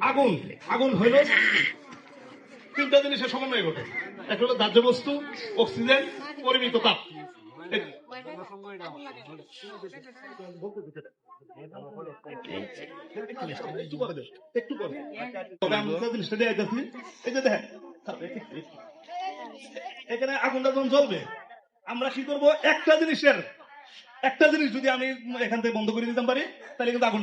আগুন আগুন হইল। তিনটা জিনিসের সমন্বয় ঘটে। একটা হলো দাহ্য বস্তু, অক্সিজেন, পরিমিত তাপ। এখানে আগুনটা যখন জ্বলবে। আমরা কি করব? একটা জিনিসের, একটা জিনিস যদি আমি এখান থেকে বন্ধ করে দিতাম পারি, তাহলে কিন্তু আগুন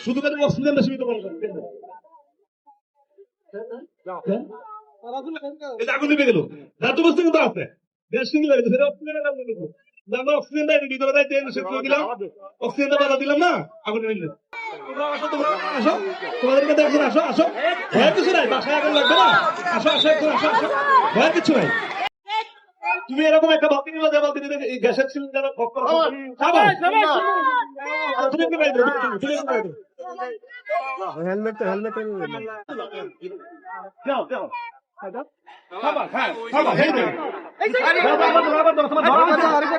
শুধু কেন অক্সিজেনটা সীমিত করা? হ্যাঁ? আগুন নিভে গেল বস্তু কিন্তু আছে লাগে আমরা অক্সিজেনটা এর ভিতরে দেয় তেল সেট করে দিলাম অক্সিজেনটা বাধা দিলাম না আগুন নিভে গেল। তোমরা আসো তোমরা আসো তোমাদেরকে দেখছেন আসো আসো ভয়ের কিছু নাই বাসায় আগুন লাগবে না আসো আসো একটু আসো আসো ভয়ের কিছু নাই তুমি এরকম একটা বালতি নিলে যে নিলে গ্যাসের সিলিন্ডার তুমি কি তুমি যাও যাও খাবার হ্যাঁ খাবার ধরো ধরা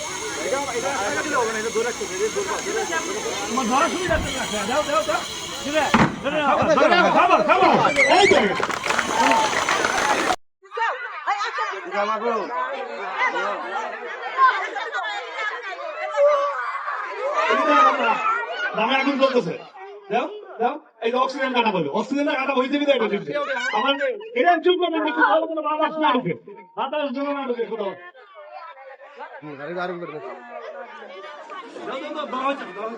হ্যাঁ হ্যাঁ দামে আগুন চলতেছে অক্সিজেন কাটা বলবে অক্সিজেন কাটা হইতে বিদায় এটা আমার এটা চুপ করে একটু ভালো করে বাতাস না ঢুকে বাতাস কোথাও যাও, যাও, যাও, দাও হয়েছে, দাও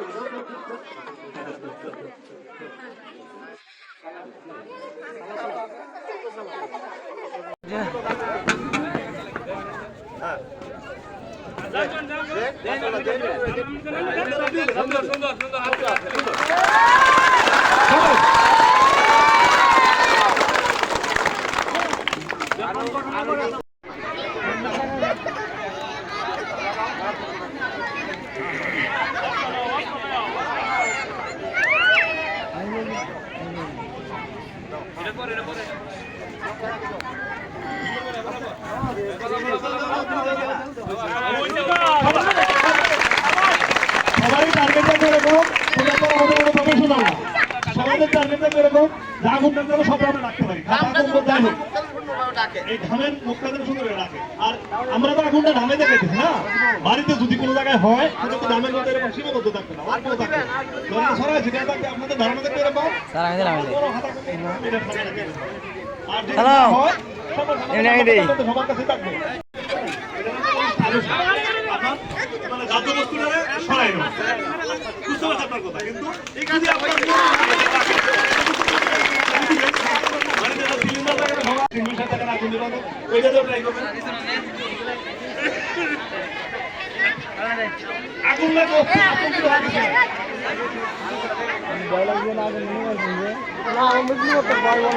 হয়েছে। সবাই টার্গেটটা কীরকম সেটা তো আমাদের কোনো প্রফেশনাল না সবাইদের টার্গেটটা কীরকম যা যেন সব আমরা রাখতে পারি। এই ধানের মুখটা যেন সুন্দর রাখে আর আমরা তো আগুনটা ধামে দেখাইতেছি না? বাড়িতে যদি কোনো জায়গায় হয় তাহলে তো ধামের মধ্যে এরকম সীমাবদ্ধ থাকবে না অল্প থাকবে। সরাই সেটা থাকবে আপনাদের ধারণা থাকবে এরকম। আর যদি হয়, সবার কাছে থাকবে। আপনার জাতীয় বস্তুটা সরাই না বুঝতে পারছি আপনার কথা কিন্তু যদি আপনার মানে যেটা সিলিন্ডার থাকে না ভাঙা, সিলিন্ডার থাকে না, আগুন লাগে আগুন কিছু হয় কিছু না।